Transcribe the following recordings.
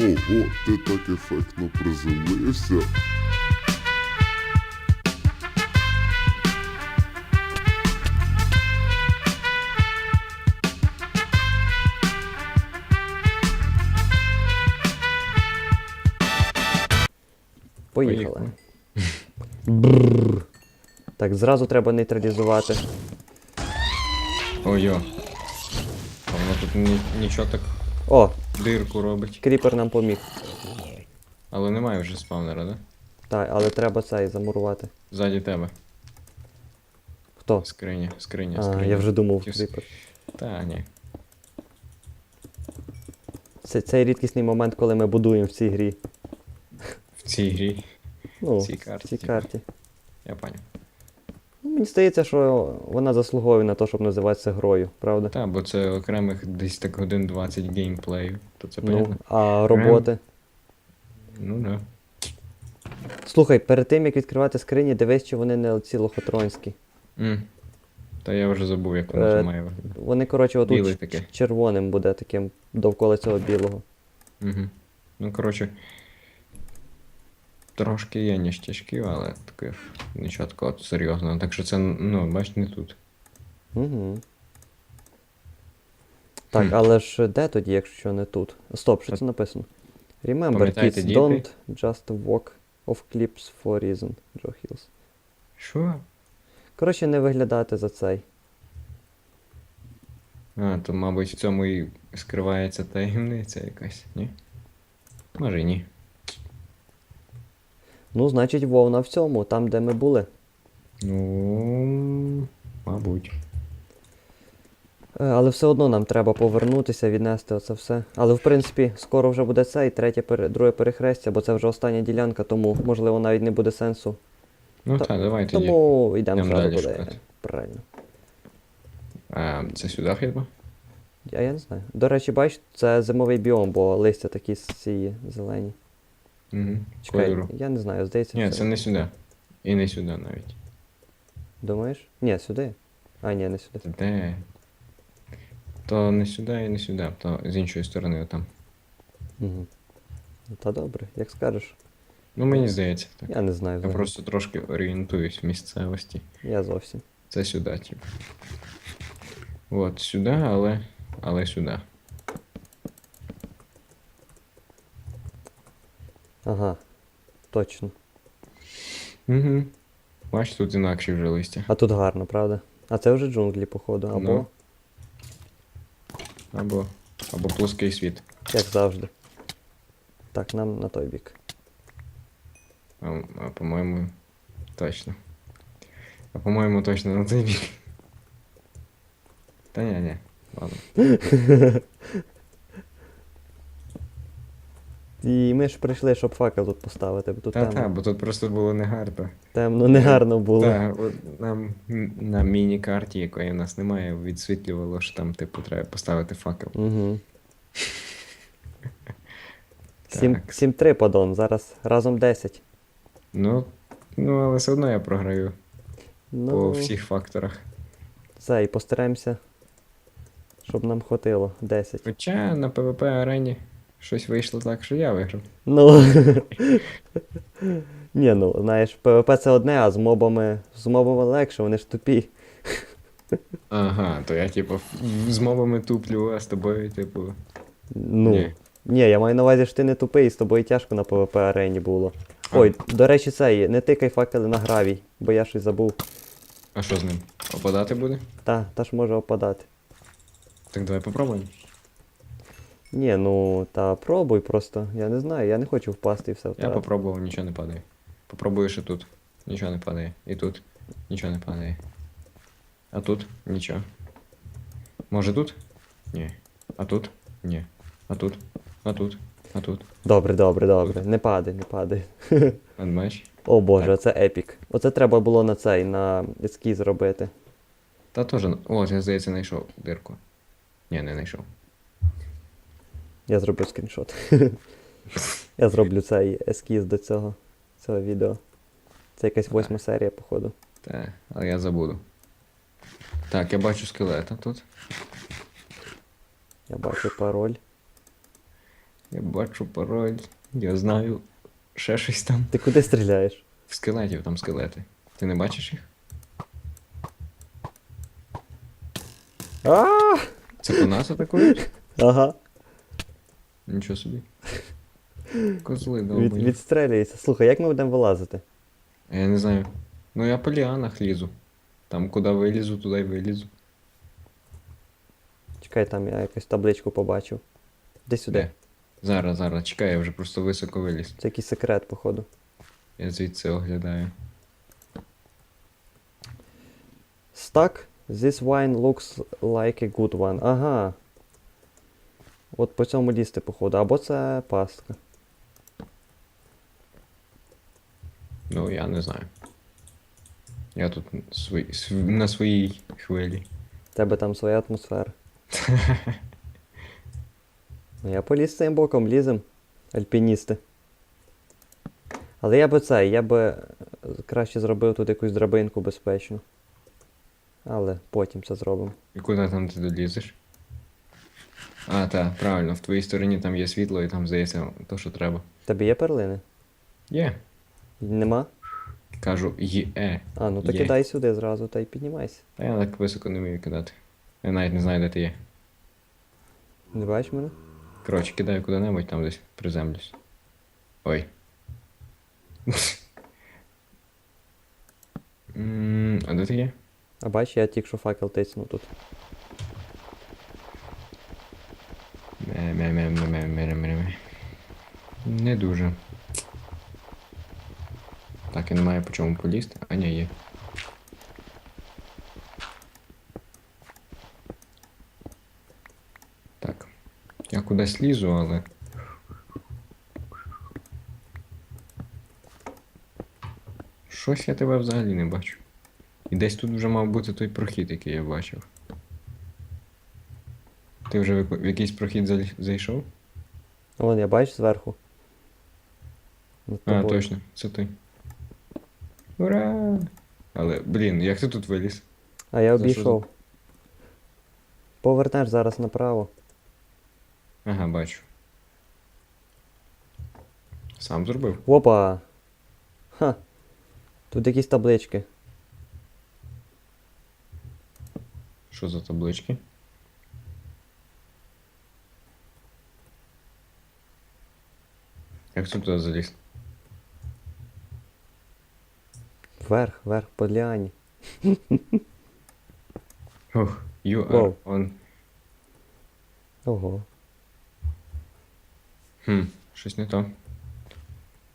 Ого, ти так ефектно приземлився. Поїхали. Бррр. Так, зразу треба нейтралізувати. Ой-йо. А воно тут ні, нічого так О, дирку робить. кріпер нам поміг. Але немає вже спавнера, да? Так, але треба цей замурувати. Ззаді тебе. Хто? Скриня, скриня, А, скриня. я вже думав, Хотів кріпер. Та, ні. Це цей рідкісний момент, коли ми будуємо в цій грі. В цій грі. Ну, В цій карті, В цій карті. Я поняв. Мені здається, що вона заслуговує на те, щоб називатися грою, правда? Та, бо це окремих десь так годин 20 геймплею. То це Ну, понятно? а роботи. Ну, да. Слухай, перед тим як відкривати скрині, дивись, чи вони не ці лохотронські. М. Та я вже забув, як воно Е, має виглядати. Вони, коротше, отут Біле ч- червоним буде таким довкола цього білого. Угу. Ну, коротше. Трошки є ніштячків, але таке нічого такого серйозного. Так що це, ну, бач, не тут. Угу. Так, Хм. але ж де тоді, якщо не тут? Стоп, що це написано? Remember, Пам'ятаєте, kids діти? don't just walk off cliffs for reason, Joe Hills. Що? Коротше, не виглядати за цей. А, то, мабуть, в цьому і скривається таємниця якась, ні? Може і ні. Ну, значить, вовна в цьому, там, де ми були. Ну, мабуть. Е, Але все одно нам треба повернутися, віднести оце все. Але в принципі, скоро вже буде це і третє друге перехрестя, бо це вже остання ділянка, тому можливо навіть не буде сенсу. Ну Та- так, давай тоді. Тому йдемо зразу буде. Правильно. А, це сюди хіба? Я, я не знаю. До речі, бач, це зимовий біом, бо листя такі ці зелені. Угу. Чекай, Кольору. я не знаю, здається. Ні, це- це не сюди. І не сюди навіть. Думаєш? Ні, сюди. А, ні, не сюди. Де? То не сюди і не сюди, то з іншої сторони отам. Угу. Та добре, як скажеш. Ну мені здається, так. Я не знаю. Я взагалі. просто трошки орієнтуюсь в місцевості. Я зовсім. Це сюди, типу. От, сюди, але. Але сюди. Ага. Точно. Угу. Бач, тут інакші вже листя. А тут гарно, правда? А це вже джунглі, походу, або Ну. Або. Або плоский світ. як завжди. Так, нам на той бік. А, а по-моєму. Точно. А по-моєму, точно на цей бік. Та ні, ні. Ладно. І ми ж прийшли, щоб факел тут поставити, бо тут Та темно. та, бо тут просто було негарно. Темно, негарно було. Так, от нам на міні-карті, якої в нас немає, відсвітлювало, що там, типу, треба поставити факел. Угу. 7, Так. 7-3 подон, зараз разом 10. Ну, ну, але все одно я програю Ну, по всіх факторах. це, і постараємося, щоб нам хватило 10. Хоча на PvP арені щось вийшло так, що я виграв. Ну. Ні, ну, знаєш, ПВП це одне, а з мобами, з мобами легше, вони ж тупі. Ага, то я, типу, з мовами туплю, а з тобою, типу. Ну. Ні. Ні. я маю на увазі, що ти не тупий, і з тобою тяжко на ПВП арені було. Ой, до речі, цей, не тикай факели на гравій, бо я щось забув. А що з ним? Опадати буде? Та, та ж може опадати. Так давай попробуємо. Ні, ну та пробуй просто. Я не знаю, я не хочу впасти і все Я втратити. попробував, нічого не падає. Попробую ще тут. Нічого не падає. І тут нічого не падає. А тут нічого. Може тут? Ні. А тут? Ні. А тут? А тут? А тут? Добре, добре, добре. Не падай, не падай. О боже, це епік. Оце треба було на цей, на ескіз робити. Та теж. О, я здається, знайшов дирку. Ні, не знайшов. Я зроблю скріншот. Я зроблю цей ескіз до цього, цього відео. Це якась восьма серія, походу. Та, але я забуду. Так, я бачу скелета тут. Я бачу пароль. Я бачу пароль. Я знаю. Ще щось там. Ти куди стріляєш? В скелетів там скелети. Ти не бачиш їх? А! Це по нас атакують? Ага. Нічого собі. Козли Від, довбані. відстрелюється. Слухай, як ми будемо вилазити? Я не знаю. Ну я по ліанах лізу. Там куди вилізу, туди й вилізу. Чекай, там я якусь табличку побачив. Де сюди? Де? Зараз, зараз, чекай, я вже просто високо виліз. Це якийсь секрет, походу. Я звідси оглядаю. Stuck. This wine looks like a good one. Ага. От по цьому лізти, походу. Або це пастка. Ну, я не знаю. Я тут свої, на своїй хвилі. В Тебе там своя атмосфера. Ну, я поліз цим боком, лізем. Альпіністи. Але я би це, я би е, краще зробив тут якусь драбинку безпечну. Але потім це зробимо. І куди там ти долізеш? А, так, правильно, в твоїй стороні там є світло і там здається то, що треба. Тебе є перлини? Є. Нема? Кажу, є. А, ну то Є. кидай сюди зразу та й піднімайся. Та я так високо не вмію кидати. Я навіть не знаю, де ти є. Не бачиш мене? Коротше, кидаю куди-небудь, там десь приземлюсь. Ой. М, А де ти є? А бач, я тільки що факел тиснув тут. Не дуже. Так, я не маю по чому полізти. А ні, є. Так. Я кудись лізу, але. Щось я тебе взагалі не бачу. І десь тут вже мав бути той прохід, який я бачив. Ти вже в якийсь прохід зайшов? Вон я бачу зверху. Над А, точно, це ти. Ура! Але, блін, як ти тут виліз? А я що за- обійшов. Повернеш зараз направо. Ага, бачу. Сам зробив? Опа! Ха! Тут якісь таблички. Що за таблички? Як ти туди заліз? Вверх, вверх, по ліані. Ух, you are Воу. on. Ого. Хм, щось не то.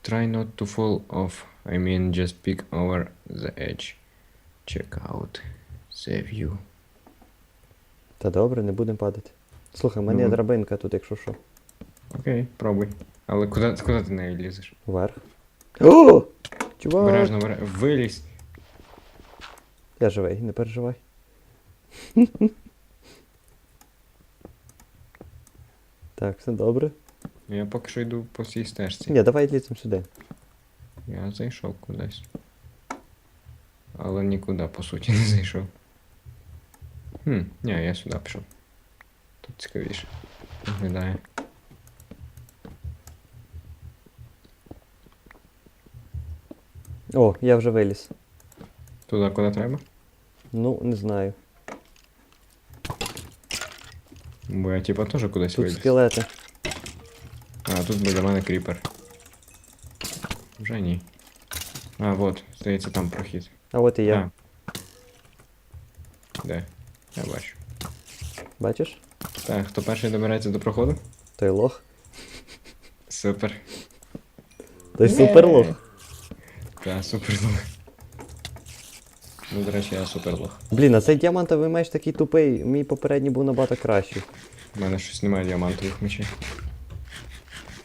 Try not to fall off. I mean, just peek over the edge. Check out the view. Та добре, не будемо падати. Слухай, в мене є Ну. драбинка тут, якщо що. Окей, пробуй. Але куди, куди ти нею лізеш? Вверх. О! Чувак! Обережно, обережно. Вилізь. Я живий, не переживай. так, все добре. Я поки що йду по цій стежці. Ні, давай ліземо сюди. Я зайшов кудись. Але нікуди, по суті, не зайшов. Хм, ні, я сюди пішов. Тут цікавіше. Виглядає. О, я вже виліз. Туди, куди треба? Ну, не знаю. Бо я типа теж кудись Тут виліз. скелети. А, тут біля мене кріпер. Вже ні. А, от, здається, там прохід. А от і я. А. Де? Я бачу. Бачиш? Так, хто перший добереться до проходу? Той лох. Супер. Той супер лох. Так, супер лох. Ну, до речі, я супер лох. Блін, а цей діамантовий меч такий тупий. Мій попередній був набагато кращий. У мене щось немає діамантових мечей.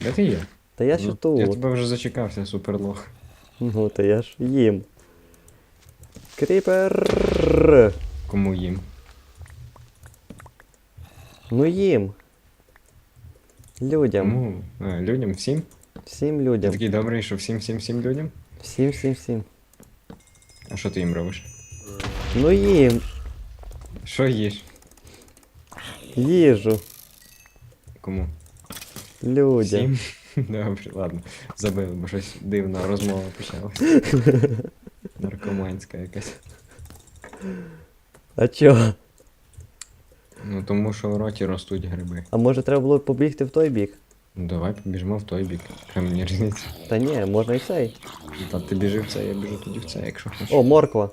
Де ти є? Та я Ну, ще Я тебе вже зачекався, супер лох. Ну, та я ж їм. Кріпер. Кому їм? Ну їм. Людям. Кому? А, людям? Всім? Всім Ти людям. такий добрий, що всім, всім, всім людям? Всім, всім, всім. А що ти їм робиш? Ну їм. Що їш? Їжу. Кому? Людя. Сім. Добре, ладно. Забили, бо щось дивна розмова почалася. Наркоманська якась. А чого? Ну тому що в роті ростуть гриби. А може треба було побігти в той бік? Ну давай побіжимо в той бік. Яка мені різниця. Та ні, можна і цей. Та ти біжи в це, я біжу тоді в це, якщо хочеш. О, морква.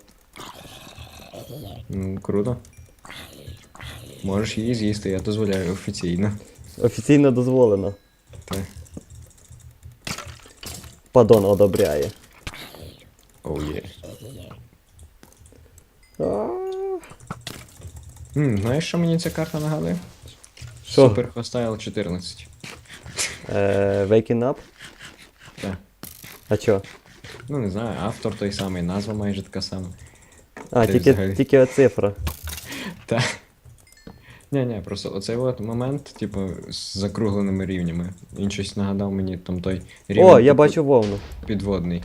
Ну, круто. Можеш її з'їсти, я дозволяю офіційно. Офіційно дозволено. Так. Падон одобряє. Оу є. А, М, знаєш, що мені ця карта нагадує? Що? Super Hostile 14. Е, Waking up? Так. А чо? Ну не знаю, автор той самий, назва майже така сама. А, Ти тільки, взагалі- тільки цифра. Та. Ні, ні, просто оцей от момент, типу, з закругленими рівнями. Він щось нагадав мені там той рівень. О, я типу, бачу вовну. Підводний.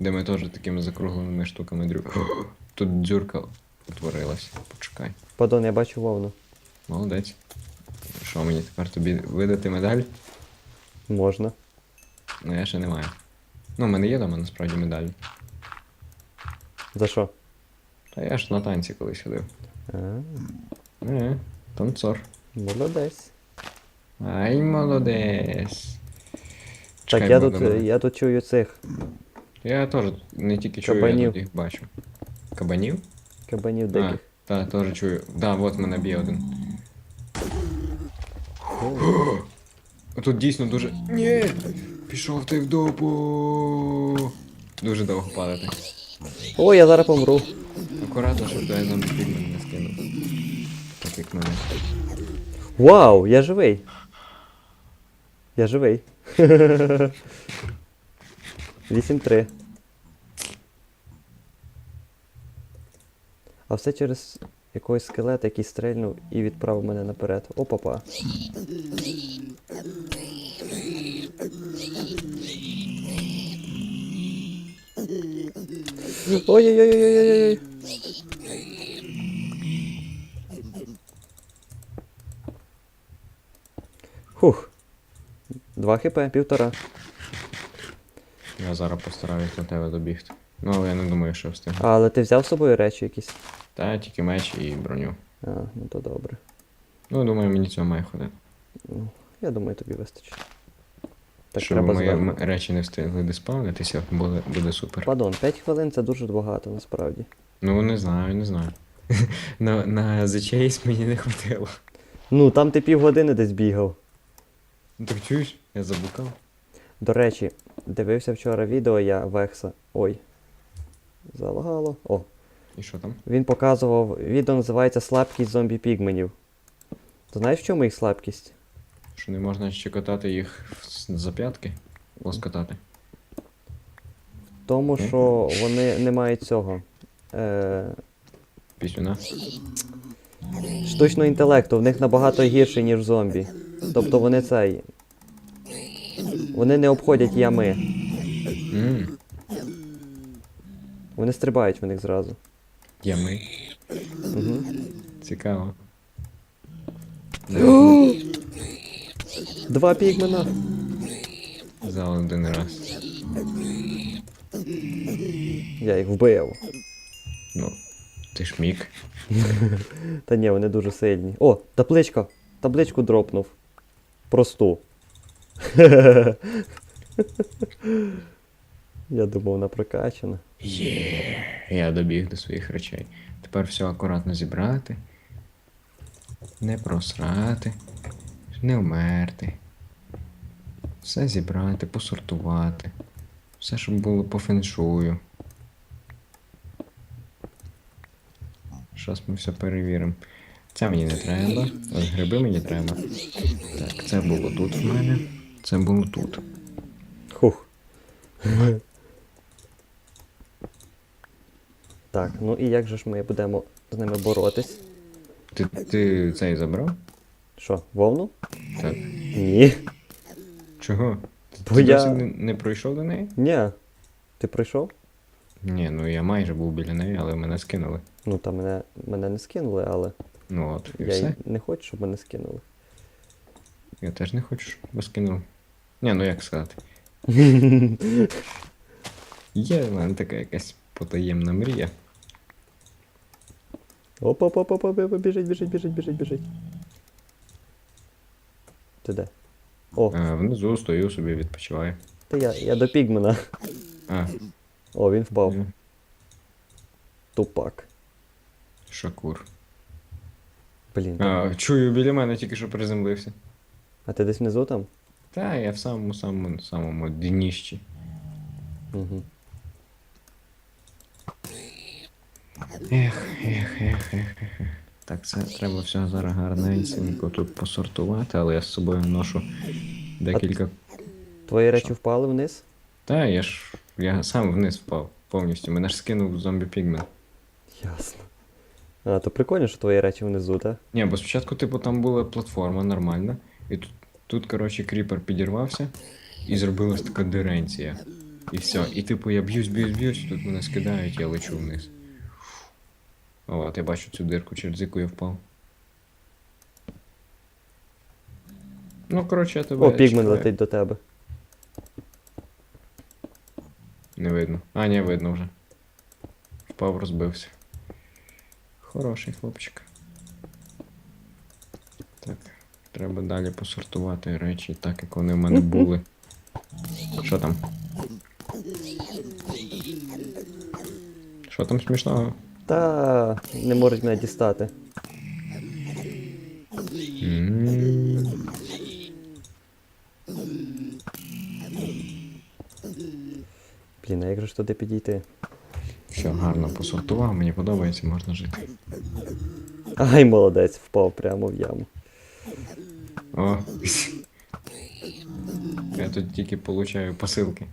Де ми теж такими закругленими штуками дрю. Тут дзюрка утворилась. Почекай. Падон, я бачу вовну. Молодець. Що мені тепер тобі видати медаль? Можна. Ну я ще не маю. Ну, в мене є дома насправді медаль. За що? Та я ж на танці колись ходив. А, Е, танцор. молодець. Ай, молодець. Так, Чекай, я тут, я тут чую цих Я теж не тільки чую, я Кабанів. тут їх бачу. Кабанів? кабанів А, диких. та, теж чую. Да, от мене б'є один. Тут дійсно дуже. Ні! Пішов ти в допу. Дуже довго падати. О, я зараз помру. Акуратно, щоб той зомбі пігмен не скинув. Так як мене. Вау, я живий. Я живий. 8-3. А все через якогось скелета, який стрельнув і відправив мене наперед. О, папа. Ой-ой-ой-ой-ой-ой. Хух. Два хп, півтора. Я зараз постараюсь до тебе добігти. Ну, я не думаю, що встигну. Але ти взяв з собою речі якісь? Та тільки меч і броню. А, ну то добре. Ну, думаю, мені цього має ходити. Ну, я думаю, тобі вистачить. Так Щоб треба мої зверху. м- речі не встигли диспавнитися, буде, буде супер. Падон, 5 хвилин це дуже багато насправді. Ну, не знаю, не знаю. на, на The Chase мені не хватило. Ну, там ти півгодини десь бігав. Ну, Так чуєш? Я заблукав. До речі, дивився вчора відео я Векса. Ой. Залагало. О. І що там? Він показував. Відео називається Слабкість зомбі пігменів. Ти знаєш, в чому їх слабкість? Що не можна щекотати їх за п'ятки? Лоскотати. В тому, що вони не мають цього. Е, Пісюна. штучного інтелекту, в них набагато гірше, ніж зомбі. Тобто вони цей. Вони не обходять ями. Ммм, Вони стрибають в них зразу. ями. Угу. Цікаво. Два пігмена. За один раз. Я їх вбив. Ну, ти ж міг. Та ні, вони дуже сильні. О, табличка! Табличку дропнув. Просту. Я думав, вона прокачана. Є. Я добіг до своїх речей. Тепер все акуратно зібрати. Не просрати. Не вмерти. Все зібрати, посортувати. Все, щоб було по феншую. Щас ми все перевіримо. Це мені не треба. Ось гриби мені треба. Так, це було тут в мене. Це було тут. Хух. Так, ну і як же ж ми будемо з ними боротись? Ти, ти цей забрав? Що, вовну? Так. Ні. Чого? Бо Ти я- досі не, не пройшов до неї? Ні. Ти прийшов? Ні, ну я майже був біля неї, але мене скинули. Ну та мене, мене не скинули, але Ну от, і я все. не хочу, щоб мене скинули. Я теж не хочу, щоб вас кинув. Ні, ну як сказати. Є в мене така якась потаємна мрія. Оп оп оп оп оп оп, біжить, біжить, біжить, біжить, біжить. Ти де? О, А, внизу стою собі, відпочиваю. та я, я до пігмена. А, О, він впав. е, Тупак. Шакур. Блін. А, А, чую, біля мене тільки що приземлився. а ти десь внизу там? Та, я в самому самому самому дніщі. Угу. Ех, ех, ех, ех. Так, це треба все зараз гарненько тут посортувати, але я з собою ношу декілька. Твої речі Що? впали вниз? Та, я ж. Я сам вниз впав повністю. Мене ж скинув зомбі пігмен. Ясно. А, то прикольно, що твої речі внизу, так? Ні, бо спочатку, типу, там була платформа нормальна, і тут, тут коротше, кріпер підірвався, і зробилась така диренція. І все. І типу я б'юсь, б'юсь, б'юсь, тут мене скидають, я лечу вниз. О, от я бачу цю дирку, через яку я впав. Ну, коротше, я тебе. О, пігмен чекаю. летить до тебе. Не видно. А, ні, видно вже. Впав, розбився. Хороший хлопчик. Так, треба далі посортувати речі, так як вони в мене були. Що там? Що там смішного? Та не можуть мене дістати. Блін, а як же ж туди підійти? Все, гарно посортував, мені подобається, можна жити. Ай, молодець, впав прямо в яму. О. Я тут тільки получаю посилки.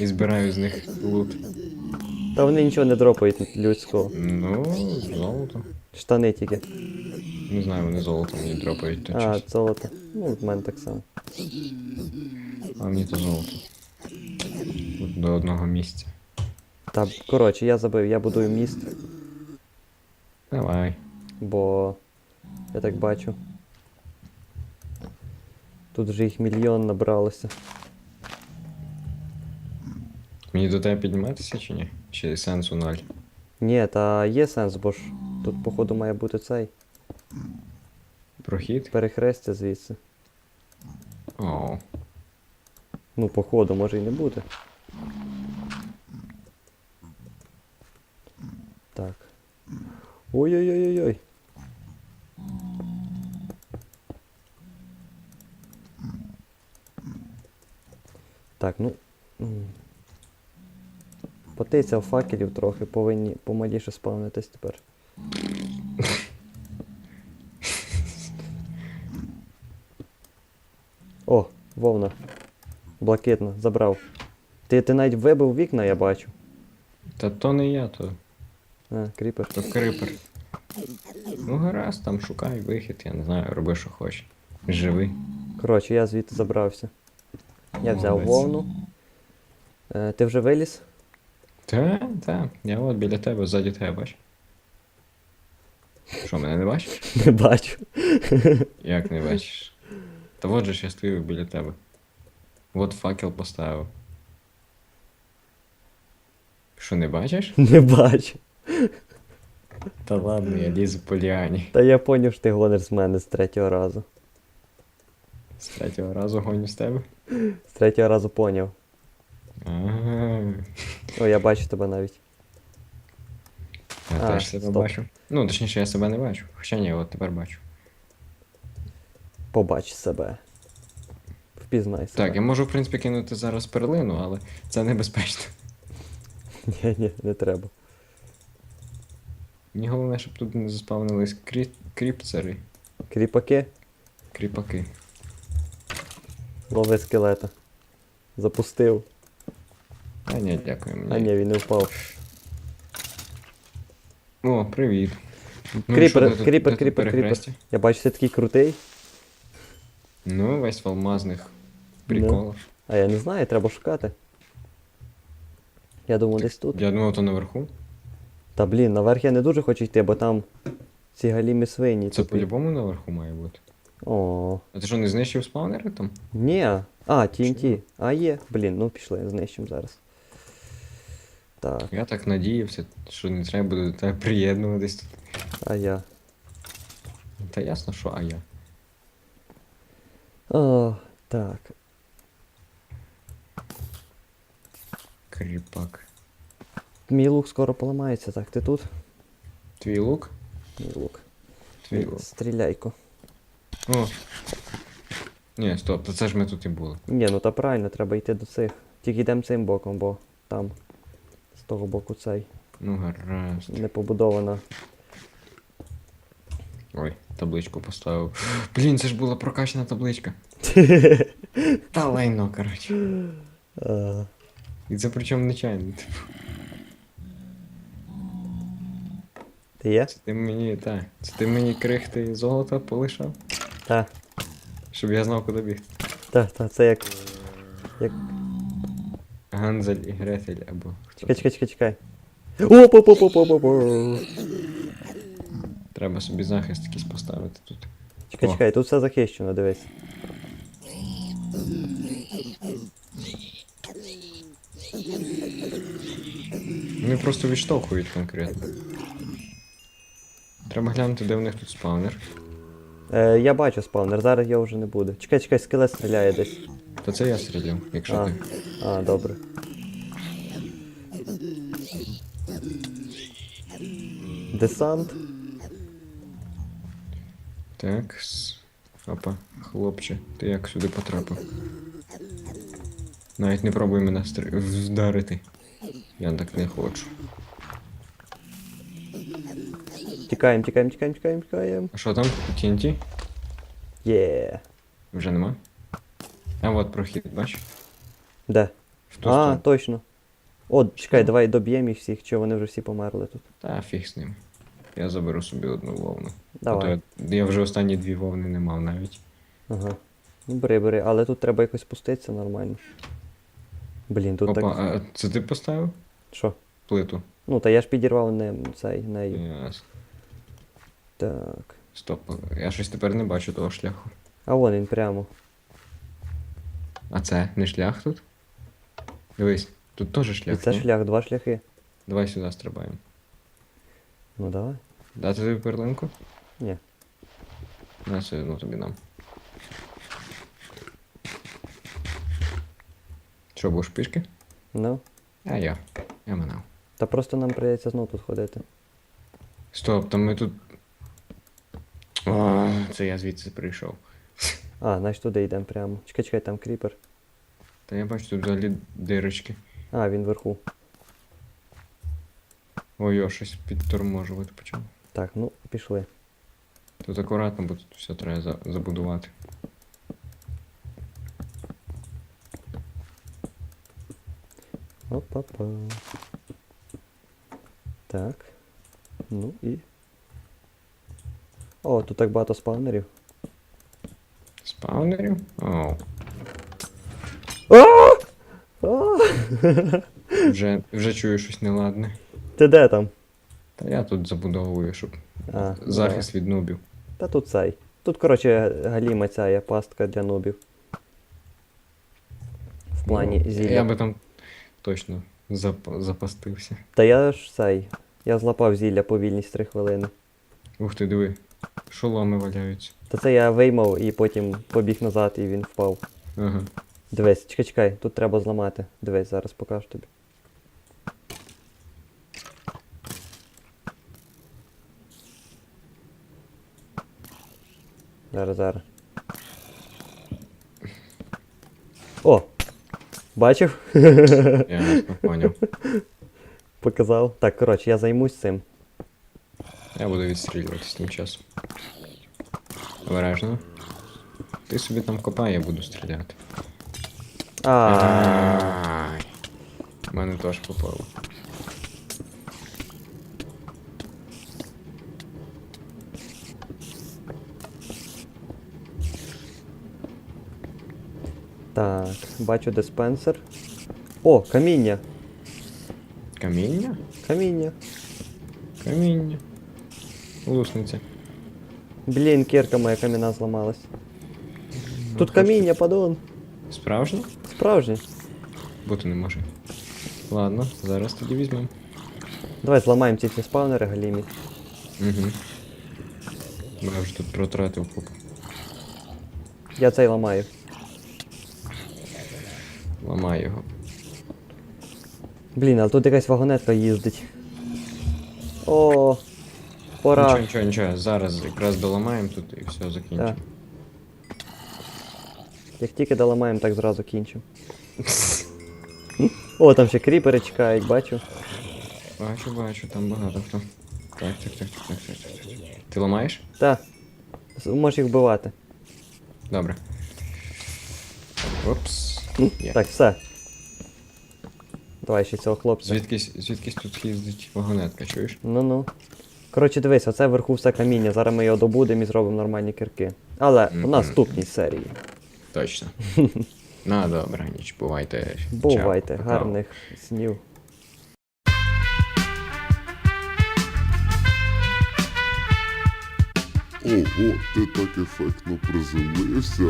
І збираю з них лут. Та вони нічого не дропають людського. Ну, золото. Штани тільки. Не знаю, вони золото мені дропають то А, час. золото. Ну, в мене так само. А мені то золото. От До одного місця. Та, коротше, я забив, я будую міст, Давай. бо я так бачу. Тут вже їх мільйон набралося. Мені до тебе підніматися чи ні? Чи сенсу ноль? Ні, та є сенс, бо ж тут, походу, має бути цей Прохід? перехрестя звідси. О. Ну, походу, може і не бути. Так. Ой-ой-ой-ой-ой. Так, ну. М. Потицяв факелів трохи, повинні помаліше спавнитись тепер. О, вовна. Блакитна, забрав. Ти, ти навіть вибив вікна, я бачу. Та то не я, то, А, кріпер. то крипер. Ну гаразд, там шукай вихід, я не знаю, роби що хочеш. Живи. Коротше, я звідти забрався. Я взяв Молодець. вовну. Е, ти вже виліз? Та, та, я от біля тебе, ззаді тебе бачиш. Що, мене не бачиш? Не бачу. Як не бачиш? Та от же ж я стою біля тебе. От факел поставив. Що, не бачиш? Не бачу. Та ладно, я лізу по ліані. Та я поняв, що ти гониш з мене з третього разу. З третього разу гоню з тебе. З третього разу поняв. Ага. О, я бачу тебе навіть. Я А, теж себе стоп. бачу. Ну, точніше, я себе не бачу. Хоча ні, от тепер бачу. Побач себе. Впізнай себе. Так, я можу, в принципі, кинути зараз перлину, але це небезпечно. Ні, ні, не треба. Мені головне, щоб тут не заспавнились крі... кріпцери, Кріпаки, кріпаки. лови скелета. Запустив. А ні, дякую мені. А ні, він не впав. О, привіт. Ну, Кріпер, що, тут- кріпер, тут кріпер, кріпер. Я бачу, ти такий крутий. Ну, весь в алмазних приколах. А я не знаю, треба шукати. Я думаю, десь тут. Я думав, то наверху. Та блін, наверх я не дуже хочу йти, бо там ці галімі свині. Це тупі. по-любому наверху має бути. О. А ти що, не знищив спаунери там? Ні. А, TNT. А є. Блін, ну пішли, знищимо зараз. Так, Я так надіявся, що не треба буде тебе приєднуватись тут. а я. Та ясно, що а я. О, так. Кріпак. Мій лук скоро поламається, так, ти тут? Твій лук? Мій лук. Твій лук. Стріляйко. О. Ні, стоп, то це ж ми тут і були. Ні, ну та правильно, треба йти до цих. Тільки йдемо цим боком, бо там з того боку цей Ну гаразд. не побудована. Ой, табличку поставив. Блін, це ж була прокачана табличка. Та лайно, коротше. І це причому нечайно. Типу, Ти є? Це ти мені, так. Це ти мені крихти золота полишав, Та, щоб я знав, куди бігти. та, та, це як. Як. Ганзель і Гретель або. Чекай, чекай, чекай, чекай. оп оп оп оп оп Треба собі захист якийсь поставити тут. Чекай, О. чекай, тут все захищено, дивись. Вони просто відштовхують конкретно. Треба глянути, де в них тут спаунер. Е, я бачу спавнер, зараз його вже не буде. Чекай, чекай, скелет стріляє десь. То це я стріляв, якщо А, ти. а, добре. Десант. Так. Опа, хлопче, ти як сюди потрапив? Навіть не пробуй мене стр... вдарити. Я так не хочу. Тікаємо, тікаємо, тікаємо, тікаємо, тікаємо. А що там? TNT? Є. Вже нема? А от прохід, бач? Де? Ту А, точно. О, чекай, давай доб'ємо їх всіх, чи вони вже всі померли тут. Та фіг з ним. Я заберу собі одну вовну. Давай. я, я вже останні дві вовни не мав навіть. Ага. Ну бери, бери, але тут треба якось спуститися нормально. Блін, тут Опа, так. а це ти поставив? Що? Плиту. Ну, та я ж підірвав не цей нею. Яс. Так. Стоп, я щось тепер не бачу того шляху. А вон він прямо. А це не шлях тут? Дивись, тут теж І шлях. це ні? шлях, два шляхи. Давай сюди стрибаємо. Ну давай. Дати тобі перлинку? Ні. На все одно тобі нам. Що, будеш пішки? Ну. А я. Я манав. Та просто нам прийдеться знов тут ходити. Стоп, там ми тут. О, це я звідси прийшов. А, значить туди йдемо прямо. Чекай, чекай, там кріпер. Та я бачу тут взагалі дирочки. А, він вверху. Ой, щось підторможувати почав. Так, ну, пішли. Тут акуратно, бо тут все треба за- забудувати. Опа-па. Так. Ну і. О, тут так багато спавнерів. Спаунерів? Оу. Вже, вже чую щось неладне. Ти де там? Та я тут забудовую, щоб А, захист від нубів. Та тут цей. Тут, коротше, галіма ця є пастка для нубів. В плані Ну, зілля. Я би там точно зап- запастився. Та я ж цей. Я злапав зілля повільність 3 хвилини. Ух ти, диви. Шоломи валяються. Та це я виймав і потім побіг назад і він впав. Ага. Дивись, чекай, чекай, тут треба зламати. Дивись, зараз покажу тобі. Зараз, зараз. О! Бачив? Я поняв. Показав. Так, коротше, я займусь цим. Я буду відстрілюватись тим часом. Обережно. Ти собі там копай, я буду стріляти. Ай. Мене теж попало. так, бачу диспенсер. О, каміння! Каміння? Каміння. Каміння. Лусниця. Блін, кірка моя каміна зламалась. Тут каміння, падон. Справжнє? Справжнє. Бути не може. Ладно, зараз тоді візьмемо. Давай зламаємо ці всі спавнери галімі. Угу. Бо я вже тут протратив купу. Я цей ламаю. Ламаю його. Блін, але тут якась вагонетка їздить. О, пора. Нічого, нічого, нічого. Зараз якраз доламаємо тут і все закінчимо. Так. Як тільки доламаємо, так зразу кінчимо. О, там ще кріпери чекають, бачу. Бачу, бачу, там багато хто. Так, так, так, так, так, так, так, так. Ти ламаєш? Та. З- Можеш їх вбивати. Добре. Опс. Є. Так, все. Давай ще цього хлопця. Звідкись, звідкись тут їздить вагонетка, чуєш? Ну-ну. Коротше, дивись, оце вверху все каміння. Зараз ми його добудемо і зробимо нормальні кірки. Але в наступній серії. Точно. Ну, добре, ніч, бувайте. Бувайте, Чао, гарних снів. Ого, ти так ефектно приземлився.